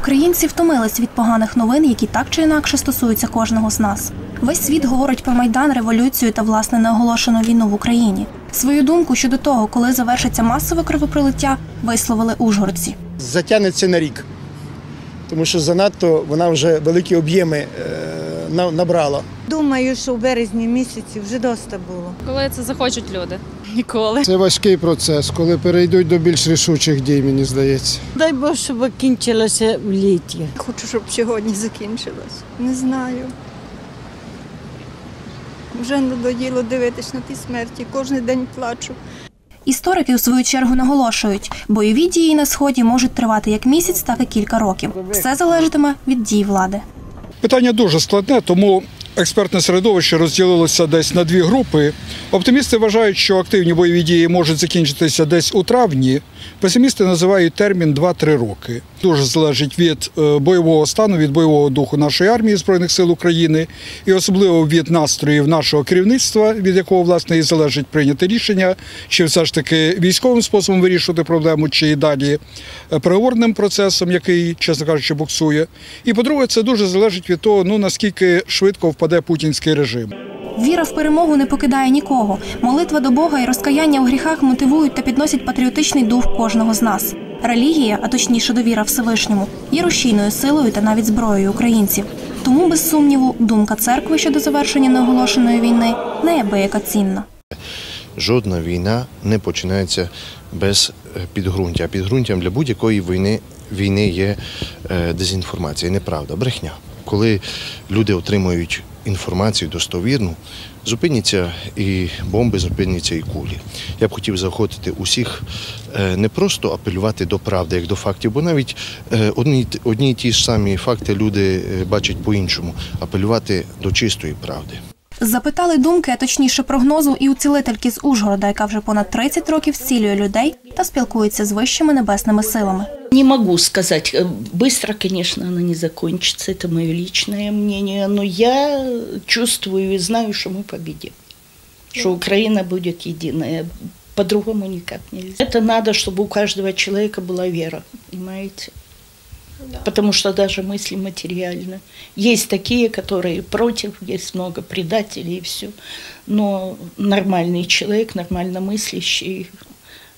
Українці втомились від поганих новин, які так чи інакше стосуються кожного з нас. Весь світ говорить про майдан, революцію та власне неоголошену війну в Україні. Свою думку щодо того, коли завершиться масове кровопролиття, висловили ужгородці. затягнеться на рік, тому що занадто вона вже великі об'єми е, на- набрала. Думаю, що в березні місяці вже доста було. Коли це захочуть люди. Ніколи. Це важкий процес, коли перейдуть до більш рішучих дій, мені здається. Дай Бог, щоб закінчилося в літі. Хочу, щоб сьогодні закінчилось. Не знаю. Вже надоїло дивитись на ті смерті. Кожен день плачу. Історики у свою чергу наголошують, бойові дії на сході можуть тривати як місяць, так і кілька років. Все залежатиме від дій влади. Питання дуже складне, тому експертне середовище розділилося десь на дві групи. Оптимісти вважають, що активні бойові дії можуть закінчитися десь у травні. Песимісти називають термін 2-3 роки. Дуже залежить від е, бойового стану, від бойового духу нашої армії збройних сил України, і особливо від настроїв нашого керівництва, від якого власне і залежить прийняти рішення, чи все ж таки військовим способом вирішувати проблему, чи і далі е, переговорним процесом, який, чесно кажучи, буксує. І по-друге, це дуже залежить від того, ну наскільки швидко впаде путінський режим. Віра в перемогу не покидає нікого. Молитва до Бога і розкаяння у гріхах мотивують та підносять патріотичний дух кожного з нас. Релігія, а точніше довіра Всевишньому, є рушійною силою та навіть зброєю українців. Тому, без сумніву, думка церкви щодо завершення неоголошеної війни неабияка цінна. Жодна війна не починається без е, підґрунтя. А підґрунтям для будь-якої війни, війни є е, дезінформація, неправда, брехня. Коли люди отримують інформацію достовірну, зупиняться і бомби, зупиняться і кулі. Я б хотів заохотити усіх е, не просто апелювати до правди, як до фактів, бо навіть е, одні, одні й ті ж самі факти люди е, бачать по-іншому, апелювати до чистої правди. Запитали думки, а точніше прогнозу, і у цілительки з Ужгорода, яка вже понад 30 років зцілює людей та спілкується з вищими небесними силами. Не могу сказать. Э, Быстро, конечно, она не закончится, это мое личное мнение, но я чувствую и знаю, что мы победим. Что Украина будет единая. По-другому никак нельзя. Это надо, чтобы у каждого человека была вера, понимаете? Потому что даже мысли материальны. Есть такие, которые против, есть много предателей и все. Но нормальный человек, нормально мыслящий,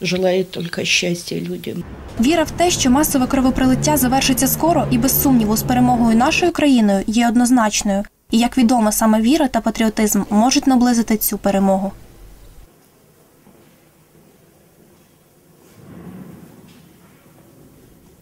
желает только щастя людям. Віра в те, що масове кровопролиття завершиться скоро і без сумніву з перемогою нашою країною є однозначною. І як відомо, саме віра та патріотизм можуть наблизити цю перемогу.